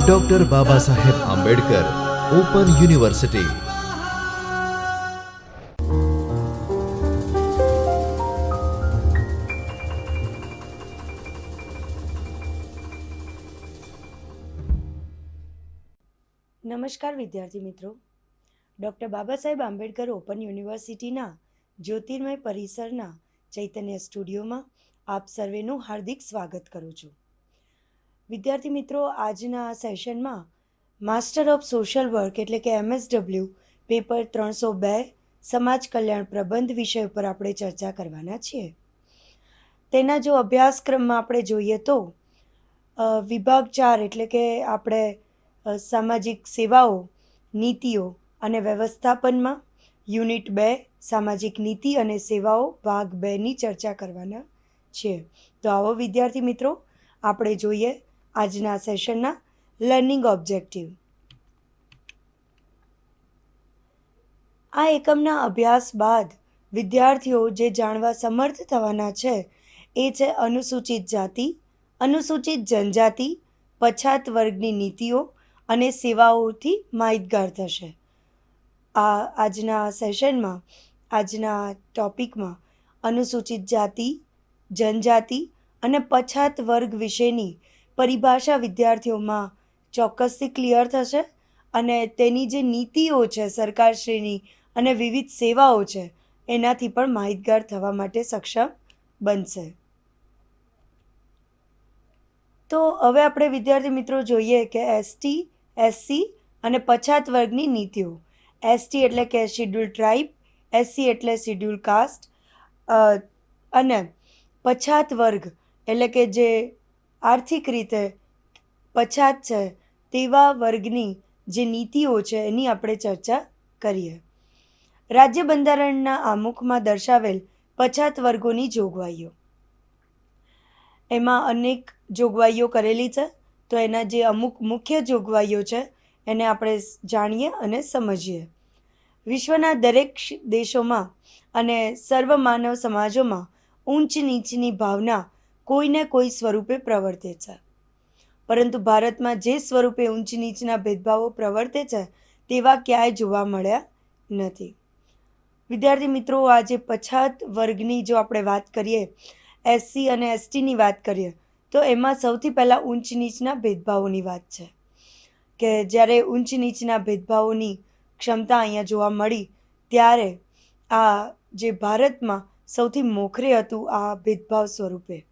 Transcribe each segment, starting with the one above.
Doctor Baba Saheb Ambedkar open university નમસ્કાર વિદ્યાર્થી મિત્રો. ડૉક્ટર બાબા સાહેબ આંબેડકર ઓપન યુનિવર્સિટીના જ્યોતિર્મય પરિસરના ચૈતન્ય સ્ટુડિયોમાં આપ સર્વેનું હાર્દિક સ્વાગત કરું છું. વિદ્યાર્થી મિત્રો, આજના સેશનમાં માસ્ટર ઓફ સોશિયલ વર્ક એટલે કે એમએસડબલ્યુ પેપર ત્રણસો બે, સમાજ કલ્યાણ પ્રબંધ વિષય ઉપર આપણે ચર્ચા કરવાના છીએ. તેના જો અભ્યાસક્રમમાં આપણે જોઈએ તો વિભાગ ચાર એટલે કે આપણે સામાજિક સેવાઓ, નીતિઓ અને વ્યવસ્થાપનમાં યુનિટ બે, સામાજિક નીતિ અને સેવાઓ ભાગ બેની ચર્ચા કરવાના છે તો આવો વિદ્યાર્થી મિત્રો, આપણે જોઈએ આજના સેશનના લર્નિંગ ઓબ્જેક્ટિવ. આ એકમના અભ્યાસ બાદ વિદ્યાર્થીઓ જે જાણવા સમર્થ થવાના છે એ છે અનુસૂચિત જાતિ, અનુસૂચિત જનજાતિ, પછાત વર્ગની નીતિઓ અને સેવાઓથી માહિતગાર થશે. આ આજના સેશનમાં, આજના ટોપિકમાં અનુસૂચિત જાતિ, જનજાતિ અને પછાત વર્ગ વિશેની પરિભાષા વિદ્યાર્થીઓમાં ચોક્કસથી ક્લિયર થશે અને તેની જે નીતિઓ છે સરકારશ્રીની અને વિવિધ સેવાઓ છે, એનાથી પણ માહિતગાર થવા માટે સક્ષમ બનશે. તો હવે આપણે વિદ્યાર્થી મિત્રો જોઈએ કે એસટી એસસી અને પછાત વર્ગની નીતિઓ. એસટી એટલે કે શિડ્યુલ ટ્રાઇબ એસસી એટલે શિડ્યુલ કાસ્ટ અને પછાત વર્ગ એટલે કે જે આર્થિક રીતે પછાત છે તેવા વર્ગની જે નીતિઓ છે એની આપણે ચર્ચા કરીએ. રાજ્ય બંધારણના આમુખમાં દર્શાવેલ પછાત વર્ગોની જોગવાઈઓ. એમાં અનેક જોગવાઈઓ કરેલી છે, તો એના જે અમુક મુખ્ય જોગવાઈઓ છે એને આપણે જાણીએ અને સમજીએ. વિશ્વના દરેક દેશોમાં અને સર્વ માનવ સમાજોમાં ઊંચ નીચની ભાવના કોઈને કોઈ સ્વરૂપે પ્રવર્તે છે. પરંતુ ભારતમાં જે સ્વરૂપે ઊંચ નીચના ભેદભાવો પ્રવર્તે છે, તેવા ક્યાંય જોવા મળ્યા નથી. વિદ્યાર્થી મિત્રો, આજે પછાત વર્ગની જો આપણે વાત કરીએ એસસી અને એસટીની વાત કરીએ, તો એમાં સૌથી પહેલાં ઊંચ નીચના ભેદભાવોની વાત છે. કે જ્યારે ઊંચ નીચના ભેદભાવોની ક્ષમતા અહીંયા જોવા મળી, ત્યારે આ જે ભારતમાં સૌથી મોખરે હતું આ ભેદભાવ સ્વરૂપે.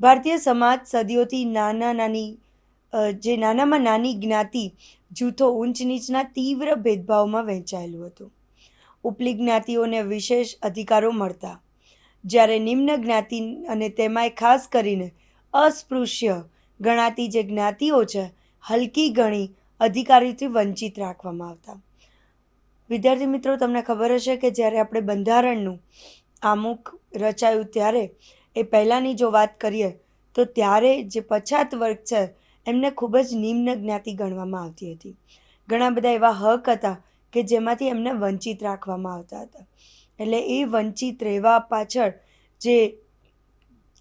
ભારતીય સમાજ સદીઓથી નાના નાની જે નાનામાં નાની જ્ઞાતિ, જૂથો ઊંચ નીચના તીવ્ર ભેદભાવમાં વહેંચાયેલું હતું. ઉપલી જ્ઞાતિઓને વિશેષ અધિકારો મળતા. જ્યારે નિમ્ન જ્ઞાતિ અને તેમાંય ખાસ કરીને અસ્પૃશ્ય ગણાતી જે જ્ઞાતિઓ છે, હલકી ગણી અધિકારીથી વંચિત રાખવામાં આવતા. વિદ્યાર્થી મિત્રો, તમને ખબર હશે કે જ્યારે આપણે બંધારણનું આમુખ રચાયું ત્યારે એ પહેલાંની જો વાત કરીએ, તો ત્યારે જે પછાત વર્ગ છે, એમને ખૂબ જ નિમ્ન જ્ઞાતિ ગણવામાં આવતી હતી. ઘણા બધા એવા હક હતા કે જેમાંથી એમને વંચિત રાખવામાં આવતા હતા. એટલે એ વંચિત રહેવા પાછળ જે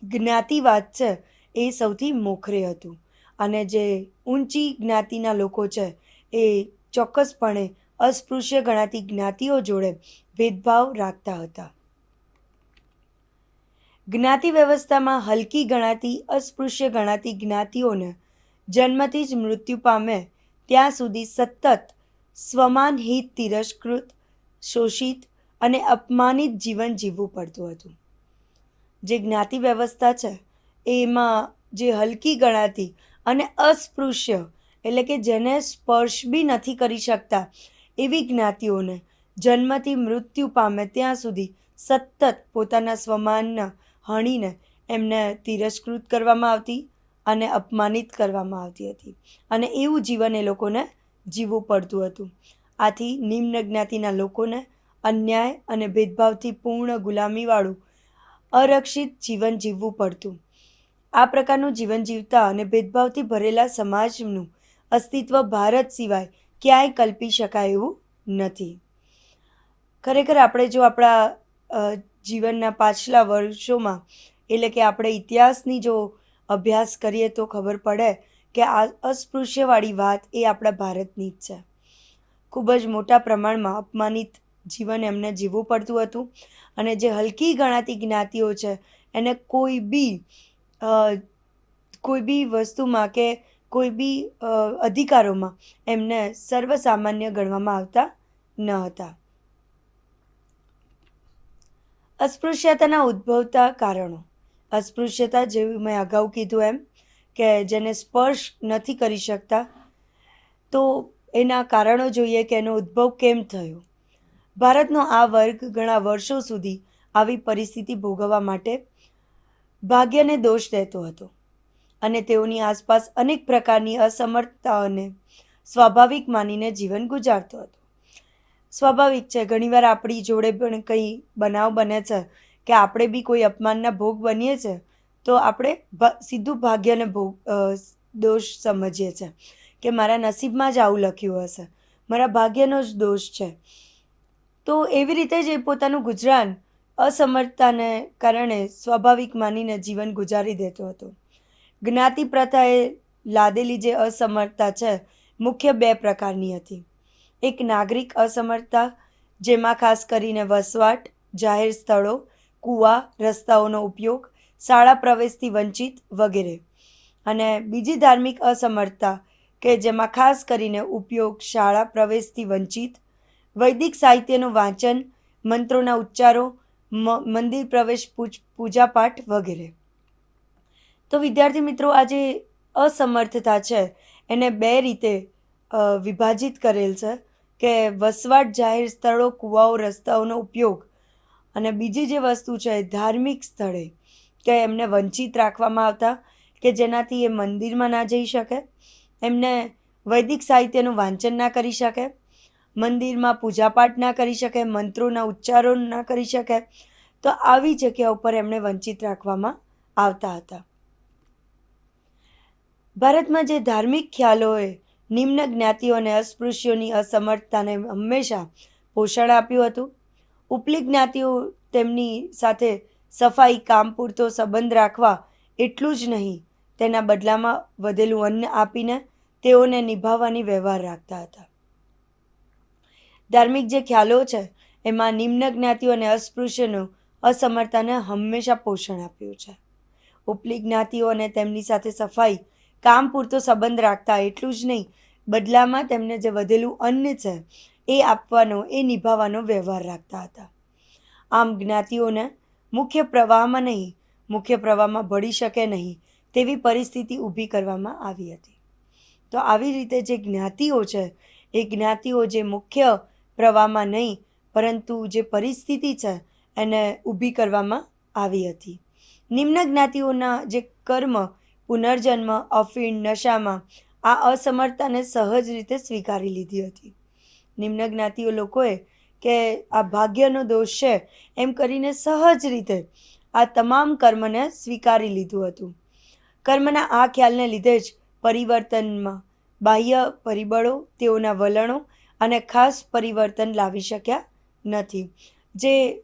જ્ઞાતિવાદ છે, એ સૌથી મોખરે હતું. અને જે ઊંચી જ્ઞાતિના લોકો છે, એ ચોક્કસપણે અસ્પૃશ્ય ગણાતી જ્ઞાતિઓ જોડે ભેદભાવ રાખતા હતા. જ્ઞાતિ વ્યવસ્થામાં હલકી ગણાતી, અસ્પૃશ્ય ગણાતી જ્ઞાતિઓને જન્મથી જ મૃત્યુ પામે, ત્યાં સુધી સતત સ્વમાન હિત તિરસ્કૃત, શોષિત અને અપમાનિત જીવન જીવવું પડતું હતું. જે જ્ઞાતિ વ્યવસ્થા છે, એમાં જે હલકી ગણાતી અને અસ્પૃશ્ય એટલે કે જેને સ્પર્શ બી નથી કરી શકતા, એવી જ્ઞાતિઓને જન્મથી મૃત્યુ પામે ત્યાં સુધી સતત પોતાના સ્વમાનના હણીને એમને તિરસ્કૃત કરવામાં આવતી અને અપમાનિત કરવામાં આવતી હતી. અને એવું જીવન એ લોકોને જીવવું પડતું હતું. આથી નિમ્ન જ્ઞાતિના લોકોને અન્યાય અને ભેદભાવથી પૂર્ણ ગુલામીવાળું, અરક્ષિત જીવન જીવવું પડતું. આ પ્રકારનું જીવન જીવતા અને ભેદભાવથી ભરેલા સમાજનું અસ્તિત્વ ભારત સિવાય ક્યાંય કલ્પી શકાય એવું નથી. ખરેખર આપણે જો આપણા જીવનના પાછલા વર્ષોમાં, એટલે કે આપણે ઇતિહાસની જો અભ્યાસ કરીએ તો ખબર પડે કે આ અસ્પૃશ્યવાળી વાત એ આપણા ભારતની જ છે. ખૂબ જ મોટા પ્રમાણમાં અપમાનિત જીવન એમને જીવવું પડતું હતું અને જે હલકી ગણાતી જ્ઞાતિઓ છે, એને કોઈ બી કોઈ બી વસ્તુમાં કે કોઈ બી અધિકારોમાં એમને સર્વસામાન્ય ગણવામાં આવતા ન હતા. અસ્પૃશ્યતાના ઉદ્ભવતા કારણો. અસ્પૃશ્યતા જેવું મેં અગાઉ કીધું એમ કે જેને સ્પર્શ નથી કરી શકતા, તો એના કારણો જોઈએ કે એનો ઉદ્ભવ કેમ થયો? ભારતનો આ વર્ગ ઘણા વર્ષો સુધી આવી પરિસ્થિતિ ભોગવવા માટે ભાગ્યને દોષ દેતો હતો અને તેઓની આસપાસ અનેક પ્રકારની અસમર્થતાઓને સ્વાભાવિક માનીને જીવન ગુજારતો હતો. સ્વાભાવિક છે. ઘણીવાર આપણી જોડે પણ કંઈ બનાવ બને છે કે આપણે બી કોઈ અપમાનના ભોગ બનીએ છીએ તો આપણે સીધું ભાગ્યને ભોગ દોષ સમજીએ છીએ કે મારા નસીબમાં જ આવું લખ્યું હશે. મારા ભાગ્યનો જ દોષ છે. તો એવી રીતે જ એ પોતાનું ગુજરાન અસમર્થતાને કારણે સ્વાભાવિક માનીને જીવન ગુજારી દેતો હતો. જ્ઞાતિ પ્રથાએ લાદેલી જે અસમર્થતા છે, મુખ્ય બે પ્રકારની હતી. એક નાગરિક અસમર્થતા, જેમાં ખાસ કરીને વસવાટ, જાહેર સ્થળો, કૂવા, રસ્તાઓનો ઉપયોગ, શાળા પ્રવેશથી વંચિત વગેરે. અને બીજી ધાર્મિક અસમર્થતા કે જેમાં ખાસ કરીને ઉપયોગ શાળા પ્રવેશથી વંચિત, વૈદિક સાહિત્યનું વાંચન, મંત્રોના ઉચ્ચારો મંદિર પ્રવેશ, પૂજ- પૂજાપાઠ વગેરે. તો વિદ્યાર્થી મિત્રો, આ જે અસમર્થતા છે, એને બે રીતે વિભાજિત કરેલ છે. કે વસવાટ જાહેર સ્થળો, કૂવાઓ, રસ્તાઓનો ઉપયોગ. અને બીજી જે વસ્તુ છે, ધાર્મિક સ્થળે કે એમને વંચિત રાખવામાં આવતા, કે જેનાથી એ મંદિરમાં ના જઈ શકે, એમને વૈદિક સાહિત્યનું વાંચન ના કરી શકે, મંદિરમાં પૂજાપાઠ ના કરી શકે, મંત્રોના ઉચ્ચારો ના કરી શકે, તો આવી જગ્યા ઉપર એમને વંચિત રાખવામાં આવતા હતા. ભારતમાં જે ધાર્મિક ખ્યાલોએ નિમ્ન જ્ઞાતિઓ અને અસ્પૃશ્યોની અસમર્થતાને હંમેશા પોષણ આપ્યું હતું. ઉપલી જ્ઞાતિઓ તેમની સાથે સફાઈ, કામ પૂરતો સંબંધ રાખવા એટલું જ નહીં, તેના બદલામાં વધેલું અન્ન આપીને તેઓને નિભાવવાની વ્યવહાર રાખતા હતા. ધાર્મિક જે ખ્યાલો છે, એમાં નિમ્ન જ્ઞાતિઓ અને અસ્પૃશ્યનું અસમર્થતાને હંમેશા પોષણ આપ્યું છે. ઉપલી જ્ઞાતિઓ અને તેમની સાથે સફાઈ કામ પૂરતો સંબંધ રાખતા એટલું જ નહીં. બદલામાં તેમને જે વધેલું અન્ન છે, એ આપવાનો, એ નિભાવવાનો વ્યવહાર રાખતા હતા. આમ જ્ઞાતિઓને મુખ્ય પ્રવાહમાં નહીં, મુખ્ય પ્રવાહમાં ભળી શકે નહીં તેવી પરિસ્થિતિ ઊભી કરવામાં આવી હતી. તો આવી રીતે જે જ્ઞાતિઓ છે, એ જ્ઞાતિઓ જે મુખ્ય પ્રવાહમાં નહીં, પરંતુ જે પરિસ્થિતિ છે, એને ઊભી કરવામાં આવી હતી. નિમ્ન જ્ઞાતિઓના જે કર્મ પુનર્જન્મ અફીણ નશામાં આ અસમર્થતાને સહજ રીતે સ્વીકારી લીધી હતી. નિમ્ન જ્ઞાતિઓ લોકોએ કે આ ભાગ્યનો દોષ છે એમ કરીને સહજ રીતે આ તમામ કર્મને સ્વીકારી લીધું હતું. કર્મના આ ખ્યાલને લીધે જ પરિવર્તનમાં બાહ્ય પરિબળો, તેઓના વલણો અને ખાસ પરિવર્તન લાવી શક્યા નથી. જે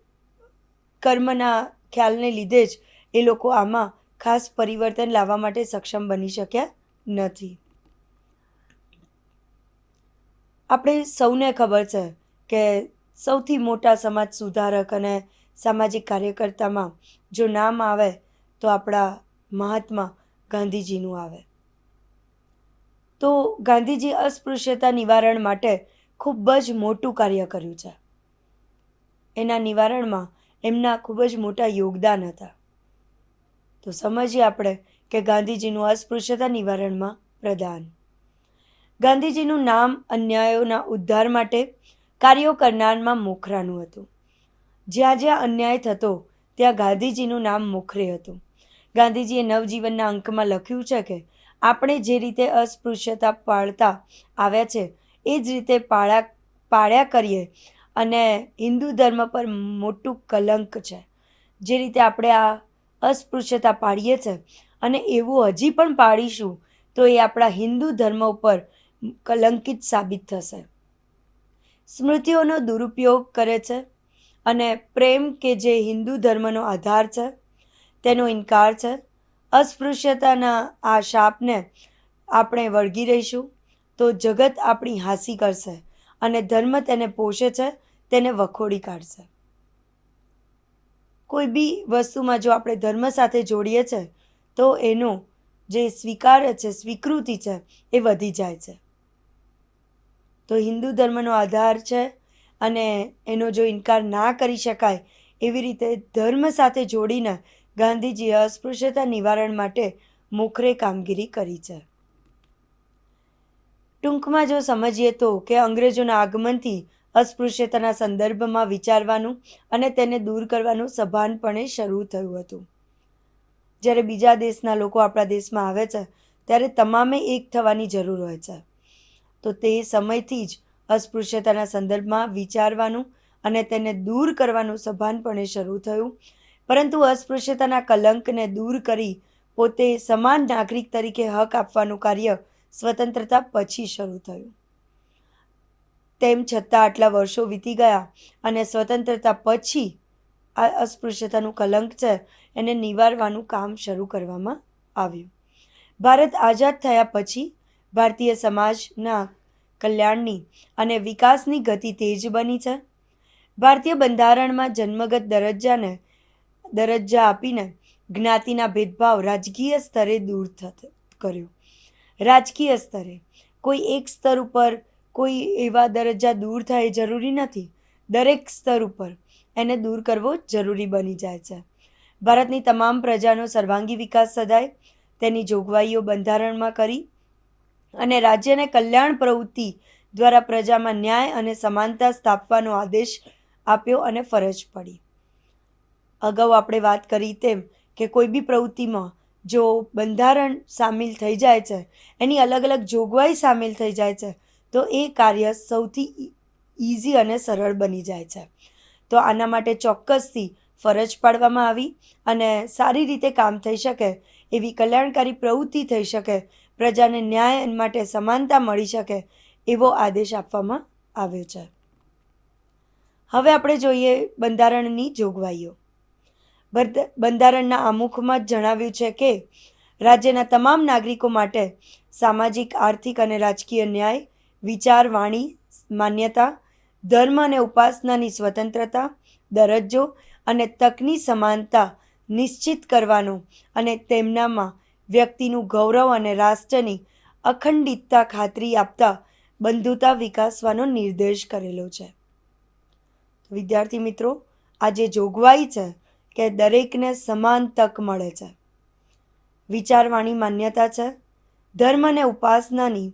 કર્મના ખ્યાલને લીધે જ એ લોકો આમાં ખાસ પરિવર્તન લાવવા માટે સક્ષમ બની શક્યા નથી. આપણે સૌને ખબર છે કે સૌથી મોટા સમાજ સુધારક અને સામાજિક કાર્યકર્તામાં જો નામ આવે તો આપણા મહાત્મા ગાંધીજીનું આવે. તો ગાંધીજી અસ્પૃશ્યતા નિવારણ માટે ખૂબ જ મોટું કાર્ય કર્યું છે. એના નિવારણમાં એમના ખૂબ જ મોટા યોગદાન હતા. તો સમજીએ આપણે કે ગાંધીજીનું અસ્પૃશ્યતા નિવારણમાં પ્રદાન ગાંધીજીનું નામ અન્યાયોના ઉદ્ધાર માટે કાર્યો કરનારમાં મોખરાનું હતું. જ્યાં જ્યાં અન્યાય થતો, ત્યાં ગાંધીજીનું નામ મોખરે હતું. ગાંધીજીએ નવજીવનના અંકમાં લખ્યું છે કે, આપણે જે રીતે અસ્પૃશ્યતા પાળતા આવ્યા છે, એ જ રીતે પાળા, પાળ્યા કરીએ અને હિન્દુ ધર્મ પર મોટું કલંક છે. જે રીતે આપણે આ અસ્પૃશ્યતા પાડીએ છીએ અને એવું હજી પણ પાડીશું, તો એ આપણા હિન્દુ ધર્મ ઉપર કલંકિત સાબિત થશે. સ્મૃતિઓનો દુરુપયોગ કરે છે અને પ્રેમ કે જે હિન્દુ ધર્મનો આધાર છે, તેનો ઇનકાર છે. અસ્પૃશ્યતાના આ શાપને આપણે વળગી રહીશું, તો જગત આપણી હાંસી કરશે અને ધર્મ તેને પોષે છે, તેને વખોડી કાઢશે. કોઈ બી વસ્તુમાં જો આપણે ધર્મ સાથે જોડીએ છે, તો એનો જે સ્વીકાર છે, સ્વીકૃતિ છે, એ વધી જાય છે. તો હિન્દુ ધર્મનો આધાર છે અને એનો જો ઇનકાર ના કરી શકાય, એવી રીતે ધર્મ સાથે જોડીને ગાંધીજીએ અસ્પૃશ્યતા નિવારણ માટે મોખરે કામગીરી કરી છે. ટૂંકમાં જો સમજીએ તો કે અંગ્રેજોના આગમનથી અસ્પૃશ્યતાના સંદર્ભમાં વિચારવાનું અને તેને દૂર કરવાનું સભાનપણે શરૂ થયું હતું. જ્યારે બીજા દેશના લોકો આપણા દેશમાં આવે છે, ત્યારે તમામે એક થવાની જરૂર હોય છે. તો તે સમયથી જ અસ્પૃશ્યતાના સંદર્ભમાં વિચારવાનું અને તેને દૂર કરવાનું સભાનપણે શરૂ થયું. પરંતુ અસ્પૃશ્યતાના કલંકને દૂર કરી પોતે સમાન નાગરિક તરીકે હક આપવાનું કાર્ય સ્વતંત્રતા પછી શરૂ થયું. તેમ છતાં આટલા વર્ષો વીતી ગયા અને સ્વતંત્રતા પછી આ અસ્પૃશ્યતાનું કલંક છે એને નિવારવાનું કામ શરૂ કરવામાં આવ્યું. ભારત આઝાદ થયા પછી ભારતીય સમાજના કલ્યાણની અને વિકાસની ગતિ તેજ બની છે. ભારતીય બંધારણમાં જન્મગત દરજ્જાને દરજ્જા આપીને જ્ઞાતિના ભેદભાવ રાજકીય સ્તરે દૂર કર્યો. રાજકીય સ્તરે કોઈ એક સ્તર ઉપર કોઈ એવા દરજ્જા દૂર થાય એ જરૂરી નથી. દરેક સ્તર ઉપર એને દૂર કરવો જરૂરી બની જાય છે. ભારતની તમામ પ્રજાનો સર્વાંગી વિકાસ સદાય તેની જોગવાઈઓ બંધારણમાં કરી અને રાજ્યને કલ્યાણ પ્રવૃત્તિ દ્વારા પ્રજામાં ન્યાય અને સમાનતા સ્થાપવાનો આદેશ આપ્યો અને ફરજ પડી. અગાઉ આપણે વાત કરી તેમ કે કોઈ બી પ્રવૃત્તિમાં જો બંધારણ સામેલ થઈ જાય છે, એની અલગ અલગ જોગવાઈ સામેલ થઈ જાય છે તો એ કાર્ય સૌથી ઇઝી અને સરળ બની જાય છે. તો આના માટે ચોક્કસથી ફરજ પાડવામાં આવી અને સારી રીતે કામ થઈ શકે, એવી કલ્યાણકારી પ્રવૃત્તિ થઈ શકે, પ્રજાને ન્યાય માટે સમાનતા મળી શકે એવો આદેશ આપવામાં આવ્યો છે. હવે આપણે જોઈએ બંધારણની જોગવાઈઓ. બંધ- બંધારણના આમુખમાં જ જણાવ્યું છે કે રાજ્યના તમામ નાગરિકો માટે સામાજિક, આર્થિક અને રાજકીય ન્યાય વિચાર વાણી માન્યતા, ધર્મ અને ઉપાસનાની સ્વતંત્રતા, દરજ્જો અને તકની સમાનતા નિશ્ચિત કરવાનો અને તેમનામાં વ્યક્તિનું ગૌરવ અને રાષ્ટ્રની અખંડિતતા ખાતરી આપતા બંધુતા વિકાસવાનો નિર્દેશ કરેલો છે. વિદ્યાર્થી મિત્રો આ જે જોગવાઈ છે કે દરેકને સમાન તક મળે છે. વિચારવાણી માન્યતા છે. ધર્મ અને ઉપાસનાની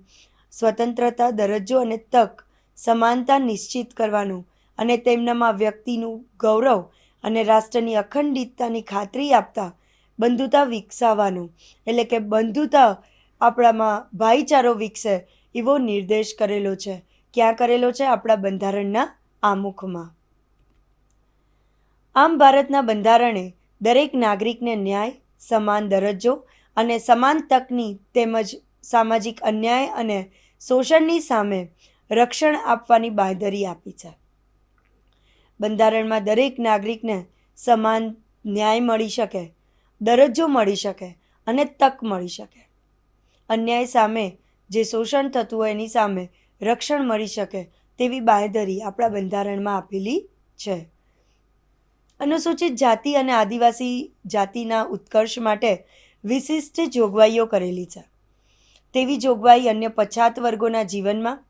સ્વતંત્રતા, દરજ્જો અને તક સમાનતા નિશ્ચિત કરવાનું અને તેમનામાં વ્યક્તિનું ગૌરવ અને રાષ્ટ્રની અખંડિતતાની ખાતરી આપતા બંધુતા વિકસાવવાનું. એટલે કે બંધુતા આપણામાં ભાઈચારો વિકસે એવો નિર્દેશ કરેલો છે. ક્યાં કરેલો છે? આપણા બંધારણના આમુખમાં. આમ ભારતના બંધારણે દરેક નાગરિકને ન્યાય, સમાન દરજ્જો અને સમાન તકની તેમજ સામાજિક અન્યાય અને શોષણની સામે રક્ષણ આપવાની બાંયધરી આપી છે. બંધારણમાં દરેક નાગરિકને સમાન ન્યાય મળી શકે, દરજ્જો મળી શકે અને તક મળી શકે. અન્યાય સામે જે શોષણ થતું હોય એની સામે રક્ષણ મળી શકે તેવી બાંયધરી આપણા બંધારણમાં આપેલી છે. અનુસૂચિત જાતિ અને આદિવાસી જાતિના ઉત્કર્ષ માટે વિશિષ્ટ જોગવાઈઓ કરેલી છે. તેવી જોગવાઈ અન્ય પછાત વર્ગોના જીવનમાં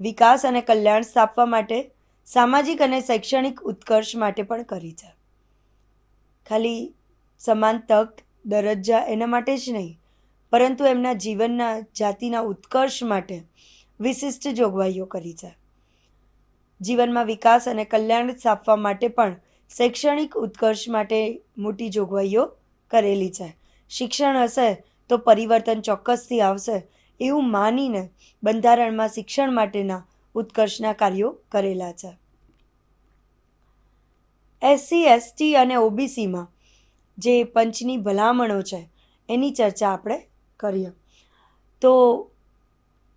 વિકાસ અને કલ્યાણ સ્થાપવા માટે, સામાજિક અને શૈક્ષણિક ઉત્કર્ષ માટે પણ કરી છે. ખાલી સમાન તક, દરજ્જા એના માટે જ નહીં, પરંતુ એમના જીવનના જાતિના ઉત્કર્ષ માટે વિશિષ્ટ જોગવાઈઓ કરી છે. જીવનમાં વિકાસ અને કલ્યાણ સ્થાપવા માટે પણ શૈક્ષણિક ઉત્કર્ષ માટે મોટી જોગવાઈઓ કરેલી છે. શિક્ષણ હશે તો પરિવર્તન ચોક્કસથી આવશે એવું માનીને બંધારણમાં શિક્ષણ માટેના ઉત્કર્ષના કાર્યો કરેલા છે. એસસી એસટી અને ઓબીસીમાં જે પંચની ભલામણો છે એની ચર્ચા આપણે કરીએ. તો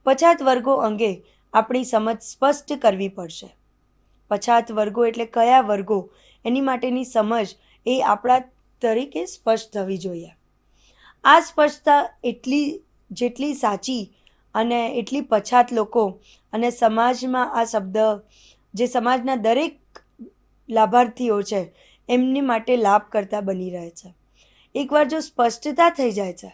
પછાત વર્ગો અંગે આપણી સમજ સ્પષ્ટ કરવી પડશે. પછાત વર્ગો એટલે કયા વર્ગો? એની માટેની સમજ એ આપણા તરીકે સ્પષ્ટ થવી જોઈએ. આ સ્પષ્ટતા એટલી, જેટલી સાચી અને એટલી પછાત લોકો અને સમાજમાં આ શબ્દ, જે સમાજના દરેક લાભાર્થીઓ છે, એમની માટે લાભ કરતા બની રહે છે. એકવાર જો સ્પષ્ટતા થઈ જાય છે,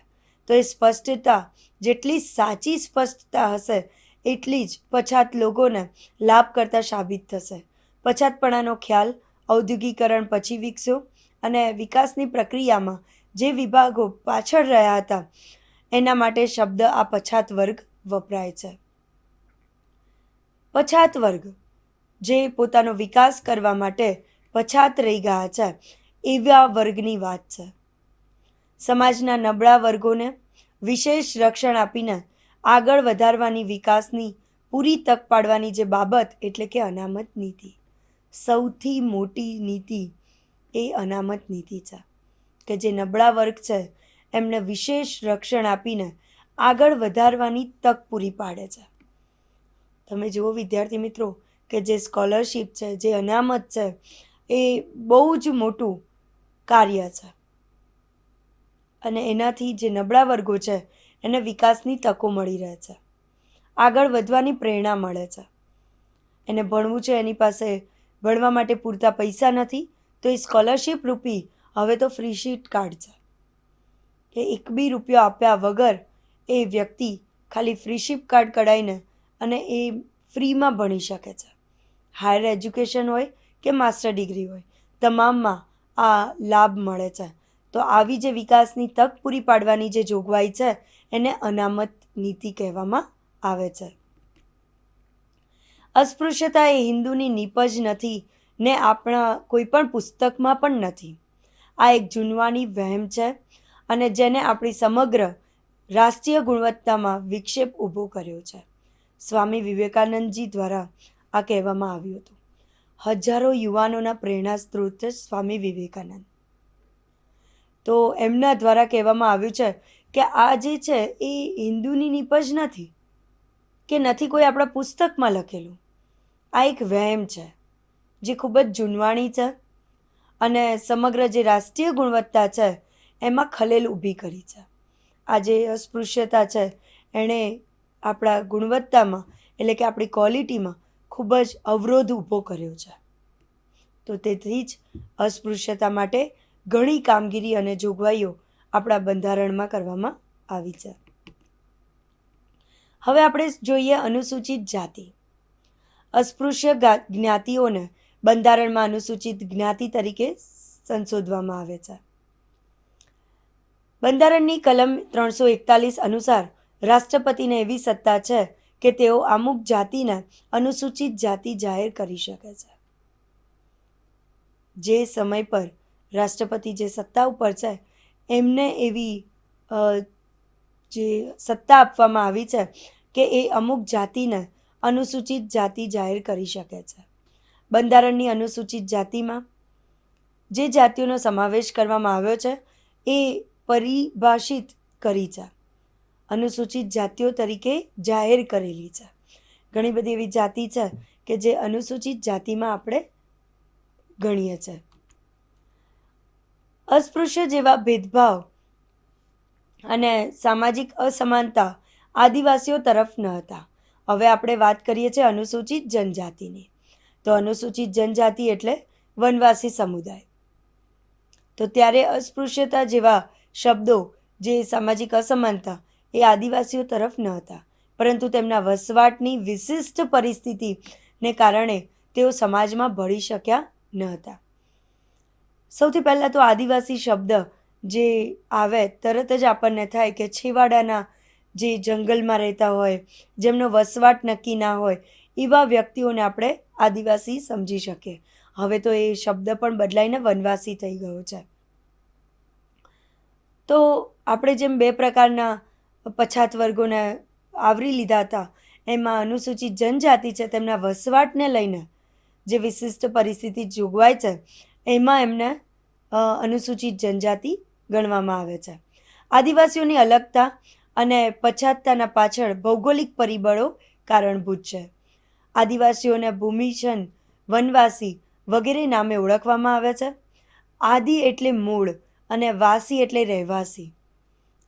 તો એ સ્પષ્ટતા જેટલી સાચી સ્પષ્ટતા હશે, એટલી જ પછાત લોકોને લાભ કરતા સાબિત થશે. પછાતપણાનો ખ્યાલ ઔદ્યોગિકરણ પછી વિકસ્યો અને વિકાસની પ્રક્રિયામાં જે વિભાગો પાછળ રહ્યા હતા, એના માટે શબ્દ આ પછાત વર્ગ વપરાય છે. પછાત વર્ગ, જે પોતાનો વિકાસ કરવા માટે પછાત રહી ગયા છે, એવા વર્ગની વાત છે. સમાજના નબળા વર્ગોને વિશેષ રક્ષણ આપીને આગળ વધારવાની વિકાસની પૂરી તક પાડવાની જે બાબત એટલે કે અનામત નીતિ. સૌથી મોટી નીતિ એ અનામત નીતિ છે. કે જે નબળા વર્ગ છે, એમને વિશેષ રક્ષણ આપીને આગળ વધારવાની તક પૂરી પાડે છે. તમે જુઓ વિદ્યાર્થી મિત્રો કે જે સ્કોલરશિપ છે, જે અનામત છે, એ બહુ જ મોટું કાર્ય છે. અને એનાથી જે નબળા વર્ગો છે, એને વિકાસની તકો મળી રહે છે. આગળ વધવાની પ્રેરણા મળે છે. એને ભણવું છે, એની પાસે ભણવા માટે પૂરતા પૈસા નથી, તો એ સ્કોલરશિપ રૂપી હવે તો ફ્રી શીટ કાર્ડ છે. કે એક બી રૂપિયો આપ્યા વગર એ વ્યક્તિ ખાલી ફ્રી શીપ કાર્ડ કઢાવીને અને એ ફ્રીમાં ભણી શકે છે. હાયર એજ્યુકેશન હોય કે માસ્ટર ડિગ્રી હોય, તમામમાં આ લાભ મળે છે. તો આવી જે વિકાસની તક પૂરી પાડવાની જે જોગવાઈ છે, એને અનામત નીતિ કહેવામાં આવે છે. અસ્પૃશ્યતા એ હિન્દુની નીપજ નથી ને આપણા કોઈ પણ પુસ્તકમાં પણ નથી. આ એક જૂનવાની વહેમ છે અને જેને આપણી સમગ્ર રાષ્ટ્રીય ગુણવત્તામાં વિક્ષેપ ઊભો કર્યો છે. સ્વામી વિવેકાનંદજી દ્વારા આ કહેવામાં આવ્યું હતું. હજારો યુવાનોના પ્રેરણા સ્ત્રોત સ્વામી વિવેકાનંદ. તો એમના દ્વારા કહેવામાં આવ્યું છે કે આ જે છે એ હિન્દુની નીપજ નથી, કે નથી કોઈ આપણા પુસ્તકમાં લખેલું. આ એક વહેમ છે, જે ખૂબ જ જૂનવાણી છે અને સમગ્ર જે રાષ્ટ્રીય ગુણવત્તા છે, એમાં ખલેલ ઊભી કરી છે. આ જે અસ્પૃશ્યતા છે, એણે આપણા ગુણવત્તામાં, એટલે કે આપણી ક્વોલિટીમાં ખૂબ જ અવરોધ ઊભો કર્યો છે. તો તેથી જ અસ્પૃશ્યતા માટે ઘણી કામગીરી અને જોગવાઈઓ આપણા બંધારણમાં કરવામાં આવી છે. હવે આપણે જોઈએ અનુસૂચિત જાતિ. અસ્પૃશ્ય જ્ઞાતિઓને બંધારણમાં અનુસૂચિત જ્ઞાતિ તરીકે સંશોધવામાં આવે છે. બંધારણની કલમ ત્રણસો એકતાલીસ અનુસાર રાષ્ટ્રપતિને એવી સત્તા છે કે તેઓ અમુક જાતિને અનુસૂચિત જાતિ જાહેર કરી શકે છે. જે સમય પર રાષ્ટ્રપતિ જે સત્તા ઉપર છે, એમને એવી જે સત્તા આપવામાં આવી છે કે એ અમુક જાતિને અનુસૂચિત જાતિ જાહેર કરી શકે છે. બંધારણની અનુસૂચિત જાતિમાં જે જાતિઓનો સમાવેશ કરવામાં આવ્યો છે, એ પરિભાષિત કરી છે. અનુસૂચિત જાતિઓ તરીકે જાહેર કરેલી છે. ઘણી બધી એવી જાતિ છે કે જે અનુસૂચિત જાતિમાં આપણે ગણીએ છીએ અસ્પૃશ્ય જેવા ભેદભાવ અને સામાજિક અસમાનતા આદિવાસીઓ તરફ ન હતા. હવે આપણે વાત કરીએ છીએ અનુસૂચિત જનજાતિની. તો અનુસૂચિત જનજાતિ એટલે વનવાસી સમુદાય. તો ત્યારે અસ્પૃશ્યતા જેવા શબ્દો જે સામાજિક અસમાનતા એ આદિવાસીઓ તરફ ન હતા. પરંતુ તેમના વસવાટની વિશિષ્ટ પરિસ્થિતિને કારણે તેઓ સમાજમાં ભળી શક્યા ન હતા. સૌથી પહેલાં તો આદિવાસી શબ્દ જે આવે તરત જ આપણને થાય કે છેવાડાના જે જંગલમાં રહેતા હોય, જેમનો વસવાટ નક્કી ના હોય એવા વ્યક્તિઓને આપણે આદિવાસી સમજી શકીએ. હવે તો એ શબ્દ પણ બદલાઈને વનવાસી થઈ ગયો છે. તો આપણે જેમ બે પ્રકારના પછાત વર્ગોને આવરી લીધા હતા, એમાં અનુસૂચિત જનજાતિ છે તેમના વસવાટને લઈને જે વિશિષ્ટ પરિસ્થિતિ જોગવાય છે, એમાં એમને અનુસૂચિત જનજાતિ ગણવામાં આવે છે. આદિવાસીઓની અલગતા અને પછાતતાના પાછળ ભૌગોલિક પરિબળો કારણભૂત છે. આદિવાસીઓને ભૂમિજન વનવાસી વગેરે નામે ઓળખવામાં આવે છે. આદિ એટલે મૂળ અને વાસી એટલે રહેવાસી.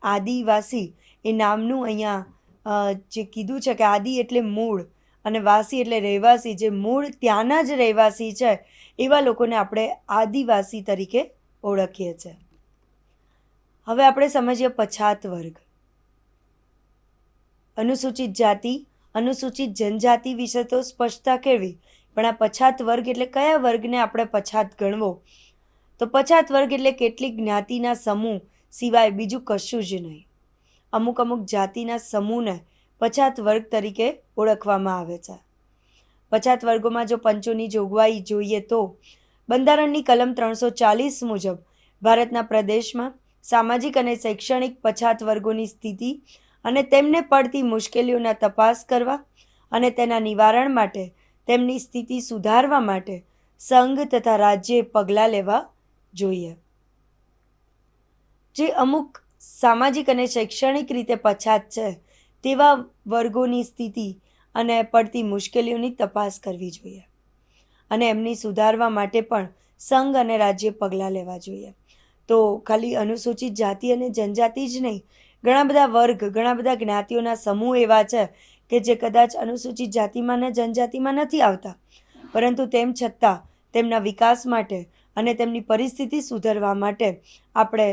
આદિવાસી એ નામનું અહીંયા જે કીધું છે કે આદિ એટલે મૂળ અને વાસી એટલે રહેવાસી, જે મૂળ ત્યાંના જ રહેવાસી છે, એવા લોકોને આપણે આદિવાસી તરીકે ઓળખીએ છીએ હવે આપણે સમજીએ પછાત વર્ગ. અનુસૂચિત જાતિ અનુસૂચિત જનજાતિ વિશે તો સ્પષ્ટતા કેળવી. પણ આ પછાત વર્ગ એટલે કયા વર્ગને આપણે પછાત ગણવો? તો પછાત વર્ગ એટલે કેટલીક જ્ઞાતિના સમૂહ સિવાય બીજું કશું જ નહીં. અમુક અમુક જાતિના સમૂહને પછાત વર્ગ તરીકે ઓળખવામાં આવે છે. પછાત વર્ગોમાં જો પંચોની જોગવાઈ જોઈએ તો બંધારણની કલમ ત્રણસો ચાલીસ મુજબ ભારતના પ્રદેશમાં સામાજિક અને શૈક્ષણિક પછાત વર્ગોની સ્થિતિ અને તેમને પડતી મુશ્કેલીઓના તપાસ કરવા અને તેના નિવારણ માટે, તેમની સ્થિતિ સુધારવા માટે સંઘ તથા રાજ્યે પગલાં લેવા જોઈએ. જે અમુક સામાજિક અને શૈક્ષણિક રીતે પછાત છે, તેવા વર્ગોની સ્થિતિ અને પડતી મુશ્કેલીઓની તપાસ કરવી જોઈએ અને એમની સુધારવા માટે પણ સંઘ અને રાજ્ય પગલાં લેવા જોઈએ. તો ખાલી અનુસૂચિત જાતિ અને જનજાતિ જ નહીં ઘણા બધા વર્ગ, ઘણા બધા જ્ઞાતિઓના સમૂહ એવા છે કે જે કદાચ અનુસૂચિત જાતિમાં ને જનજાતિમાં નથી આવતા. પરંતુ તેમ છતાં તેમના વિકાસ માટે અને તેમની પરિસ્થિતિ સુધારવા માટે આપણે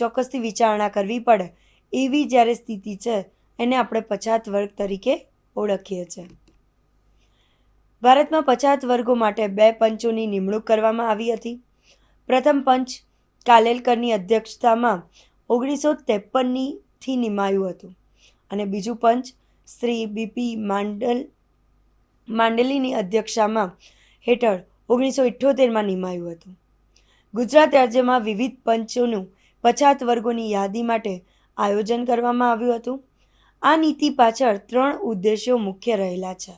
ચોક્કસથી વિચારણા કરવી પડે એવી જ્યારે સ્થિતિ છે એને આપણે પછાત વર્ગ તરીકે ઓળખીએ છીએ ભારતમાં પછાત વર્ગો માટે બે પંચોની નિમણૂક કરવામાં આવી હતી. પ્રથમ પંચ કાલેલકરની અધ્યક્ષતામાં ઓગણીસો ત્રેપનની થી નિમાયું હતું. અને બીજું પંચ શ્રી બીપી માંડલ, માંડલીની અધ્યક્ષતામાં હેઠળ ઓગણીસો ઇઠ્ઠોતેરમાં નિમાયું હતું. ગુજરાત રાજ્યમાં વિવિધ પંચોનું પછાત વર્ગોની યાદી માટે આયોજન કરવામાં આવ્યું હતું. આ નીતિ પાછળ ત્રણ ઉદ્દેશ્યો મુખ્ય રહેલા છે.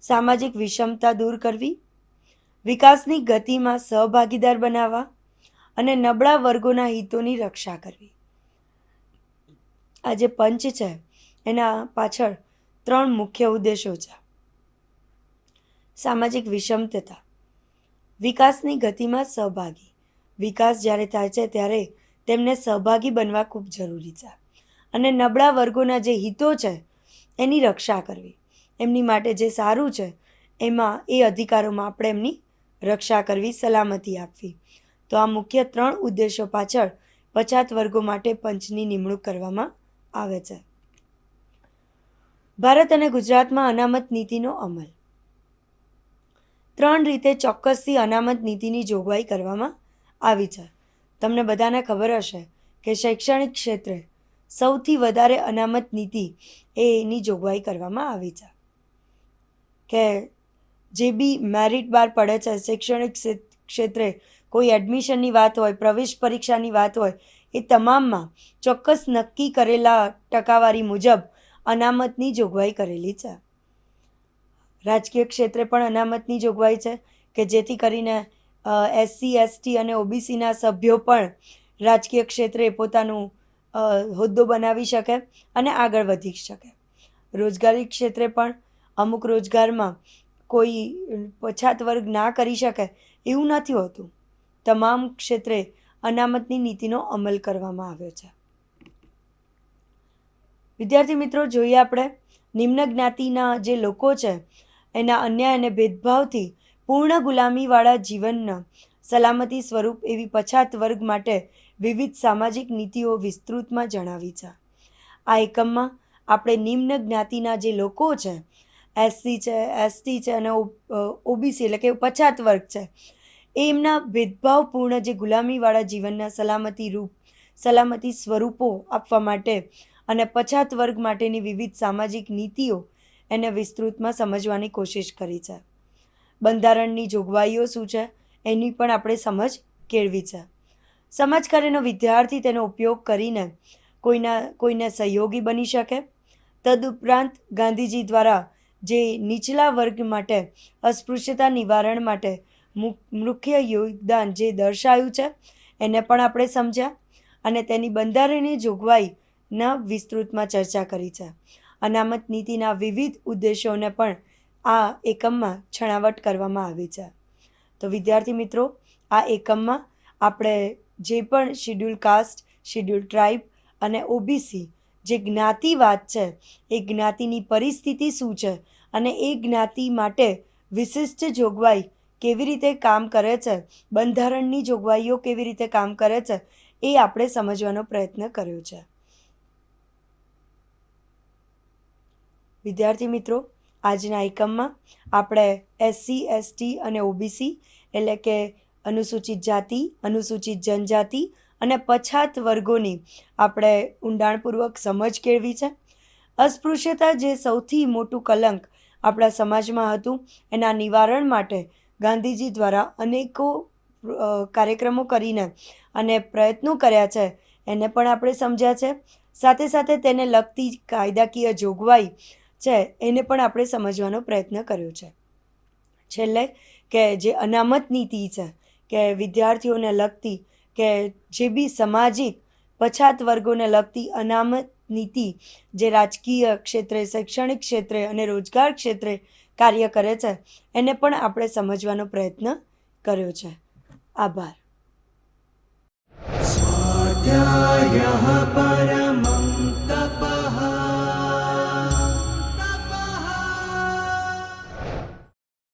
સામાજિક વિષમતા દૂર કરવી, વિકાસની ગતિમાં સહભાગીદાર બનાવવા અને નબળા વર્ગોના હિતોની રક્ષા કરવી. આ જે પંચ છે. એના પાછળ ત્રણ મુખ્ય ઉદ્દેશો છે. સામાજિક વિષમતતા, વિકાસની ગતિમાં સહભાગી. વિકાસ જ્યારે થાય છે ત્યારે તેમને સહભાગી બનવા ખૂબ જરૂરી છે. અને નબળા વર્ગોના જે હિતો છે, એની રક્ષા કરવી. એમની માટે જે સારું છે, એમાં એ અધિકારોમાં આપણે એમની રક્ષા કરવી, સલામતી આપવી. તો આ મુખ્ય ત્રણ ઉદ્દેશો પાછળ પછાત વર્ગો માટે પંચની નિમણૂક કરવામાં આવે છે. ભારત અને ગુજરાતમાં અનામત નીતિનો અમલ. ત્રણ રીતે ચોક્કસથી અનામત નીતિની જોગવાઈ કરવામાં આવી છે. તમને બધાને ખબર હશે કે શૈક્ષણિક ક્ષેત્રે સૌથી વધારે અનામત નીતિ એ એની જોગવાઈ કરવામાં આવી છે. કે જે બી મેરિટ બાર પડે છે શૈક્ષણિક ક્ષેત્રે કોઈ એડમિશનની વાત હોય, પ્રવેશ પરીક્ષાની વાત હોય, એ તમામમાં ચોક્કસ નક્કી કરેલા ટકાવારી મુજબ અનામતની જોગવાઈ કરેલી છે. રાજકીય ક્ષેત્રે પણ અનામતની જોગવાઈ છે કે જેથી કરીને એસસી, એસટી અને ઓબીસીના સભ્યો પણ રાજકીય ક્ષેત્રે પોતાનું હોદ્દો બનાવી શકે અને આગળ વધી શકે. રોજગારી ક્ષેત્રે પણ અમુક રોજગારમાં કોઈ પછાત વર્ગ ના કરી શકે એવું નથી હોતું. તમામ ક્ષેત્રે અનામતની નીતિનો અમલ કરવામાં આવ્યો છે. વિદ્યાર્થી મિત્રો, જોઈએ આપણે નિમ્ન જ્ઞાતિના જે લોકો છે, એના અન્યાય અને ભેદભાવથી પૂર્ણ ગુલામીવાળા જીવનના સલામતી સ્વરૂપ એવી પછાત વર્ગ માટે વિવિધ સામાજિક નીતિઓ વિસ્તૃતમાં જણાવી છે. આ એકમમાં આપણે નિમ્ન જ્ઞાતિના જે લોકો છે, એસસી છે, એસટી છે અને ઓબીસી એટલે કે પછાત વર્ગ છે એમના ભેદભાવપૂર્ણ જે ગુલામીવાળા જીવનના સલામતી રૂપ, સલામતી સ્વરૂપો આપવા માટે અને પછાત વર્ગ માટેની વિવિધ સામાજિક નીતિઓ એને વિસ્તૃતમાં સમજવાની કોશિશ કરી છે. બંધારણની જોગવાઈઓ શું છે એની પણ આપણે સમજ કેળવી છે. સમાજકાર્યનો વિદ્યાર્થી તેનો ઉપયોગ કરીને કોઈના, કોઈને સહયોગી બની શકે. તદુપરાંત ગાંધીજી દ્વારા જે નીચલા વર્ગ માટે અસ્પૃશ્યતા નિવારણ માટે મુખ્ય યોગદાન જે દર્શાયું છે, એને પણ આપણે સમજ્યા અને તેની બંધારણીય જોગવાઈના વિસ્તૃતમાં ચર્ચા કરી છે. અનામત નીતિના વિવિધ ઉદ્દેશોને પણ આ એકમમાં છણાવટ કરવામાં આવી છે. તો વિદ્યાર્થી મિત્રો, આ એકમમાં આપણે જે પણ શિડ્યુલ કાસ્ટ, શિડ્યુલ ટ્રાઇબ અને ઓબીસી જે જ્ઞાતિવાદ છે, એ જ્ઞાતિની પરિસ્થિતિ શું છે અને એ જ્ઞાતિ માટે વિશિષ્ટ જોગવાઈ કેવી રીતે કામ કરે છે? બંધારણની જોગવાઈઓ કેવી રીતે કામ કરે છે? એ આપણે સમજવાનો પ્રયત્ન કર્યો છે. વિદ્યાર્થી મિત્રો, આજના એકમમાં આપણે એસસી એસટી અને ઓબીસી એટલે કે અનુસૂચિત જાતિ, અનુસૂચિત જનજાતિ અને પછાત વર્ગોની આપણે ઊંડાણપૂર્વક સમજ કેળવી છે. અસ્પૃશ્યતા જે સૌથી મોટું કલંક આપણા સમાજમાં હતું, એના નિવારણ માટે ગાંધીજી દ્વારા અનેકો કાર્યક્રમો કરીને અને પ્રયત્નો કર્યા છે. એને પણ આપણે સમજ્યા છે. સાથે સાથે તેને લગતી કાયદાકીય જોગવાઈ છે એને પણ આપણે સમજવાનો પ્રયત્ન કર્યો છે. છેલ્લે કે જે અનામત નીતિ છે, કે વિદ્યાર્થીઓને લગતી, કે જે બી સામાજિક પછાત વર્ગોને લગતી અનામત નીતિ જે રાજકીય ક્ષેત્રે, શૈક્ષણિક ક્ષેત્રે અને રોજગાર ક્ષેત્રે કાર્ય કરે છે એને પણ આપણે સમજવાનો પ્રયત્ન કર્યો છે. આભાર. પરમ